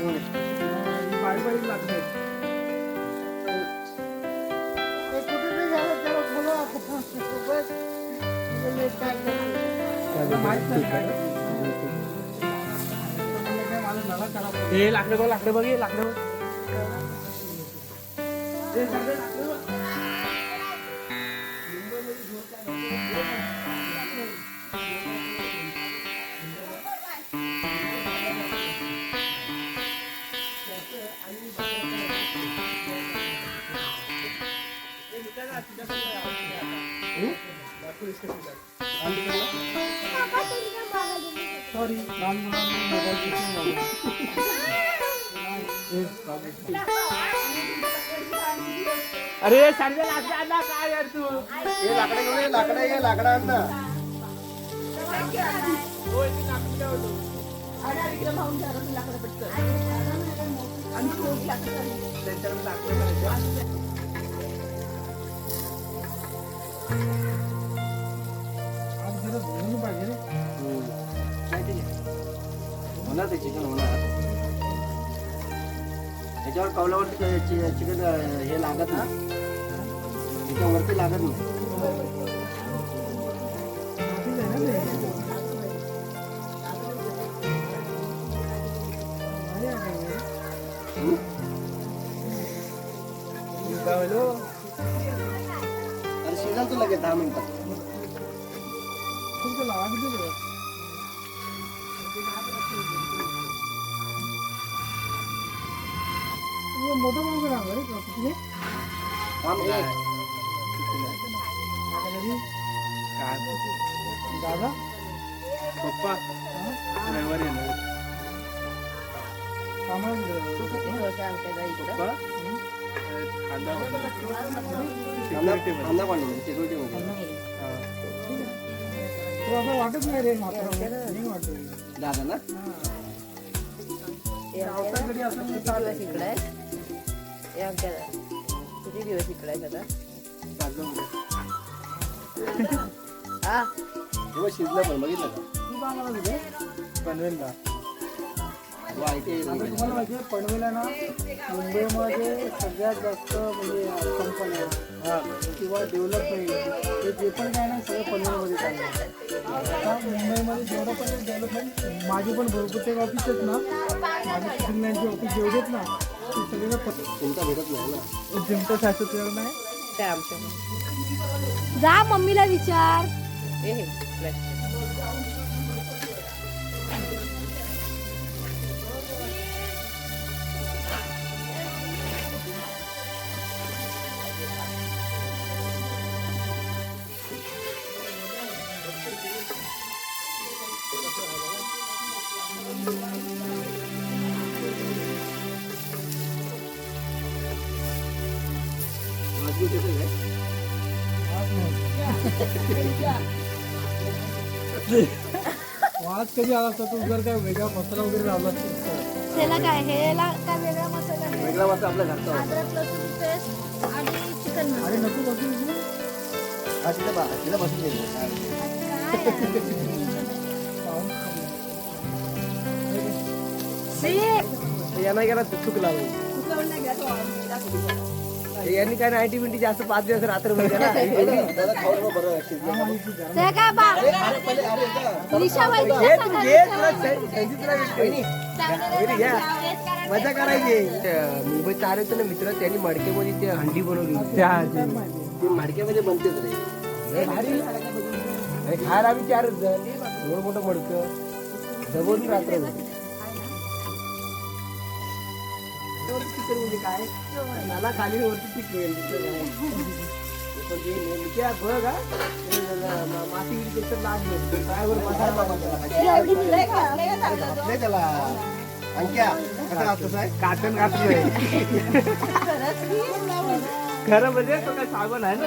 आहे. हे लाकडं बघ लाकडं बघ हे लाकडं बघ. सॉरी लहान मुलांना मोबाईल अरे सर्वे लाकडं आणला काय यार तू? हे लाकडं घेऊन ये, लाकडं ये लाकडं आण ना. होणार ते चिकन होणार. त्याच्यावर कौलावरती चिकन हे लागत ना त्याच्यावरती लागत नाही. गावलो. अरे शिजाल तू लगेच दहा मिनिटात किती मोठं भाऊ का नाव आहे का? तुझे? थांब ये. आता घरी? दादा पप्पा ड्रायव्हर येणार कामाला. पप्पा कांदा कांदा सिक्युरिटी मध्ये वाटत नाही रे दादा ना? किती दिवस शिकलाय आहे हा तेव्हा शिजलं पण बघितलं का पनवेलला तुम्हाला माहिती आहे पनवेलला ना मुंबईमध्ये सगळ्यात जास्त म्हणजे कंपन्या किंवा डेव्हलपमेंट हे जे पण काय ना सगळं पनवेलमध्ये आहे. आता मुंबईमध्ये जेवढं पण डेव्हलपमेंट माझे पण भरपूर ऑफिस आहेत ना. माझे सिग्नलचे ऑफिस ना ते सगळे चिंता भेटत नाही ना? जिंकतं शासकीय नाही. ते आमच्या. जा मम्मीला विचार. वाज कधी आला असता? तू जर काय वेगळा मसाला वगैरे लावला असता? त्याला काय? हेला काय वेगळा मसाला वेगळा वाजता आपल्या घरचा वाजता. अद्रक लसूण पेस्ट आणि चिकन अरे नको बघू हा तिथे बा तिथे बसून यांना गेला चुकला यांनी काय नाईन्टी मिनिटी जास्त पाच दिवस रात्र. मजा करायची. मुंबईत आले होते ना मित्र त्यांनी मडकेमध्ये ते हंडी बनवली होती. ते मडक्यामध्ये बनतेच रे. भारी. खायला आम्ही चारच जण. एवढं मोठं मडकं. जवळून रात्र होती. वरती म्हणजे काय? नाला खाली वरती चिकन दुसरं काय. ते पण ते नेमक्या बघ हा. ते जरा मा- माती बिती त्याच्यात लागली. पायावर मसाला लावायचा. घातलंय त्याला. अंक्या कसं घातलं साहेब काटण घातलंय. खरं म्हणजे तो काय साबण आहे ना?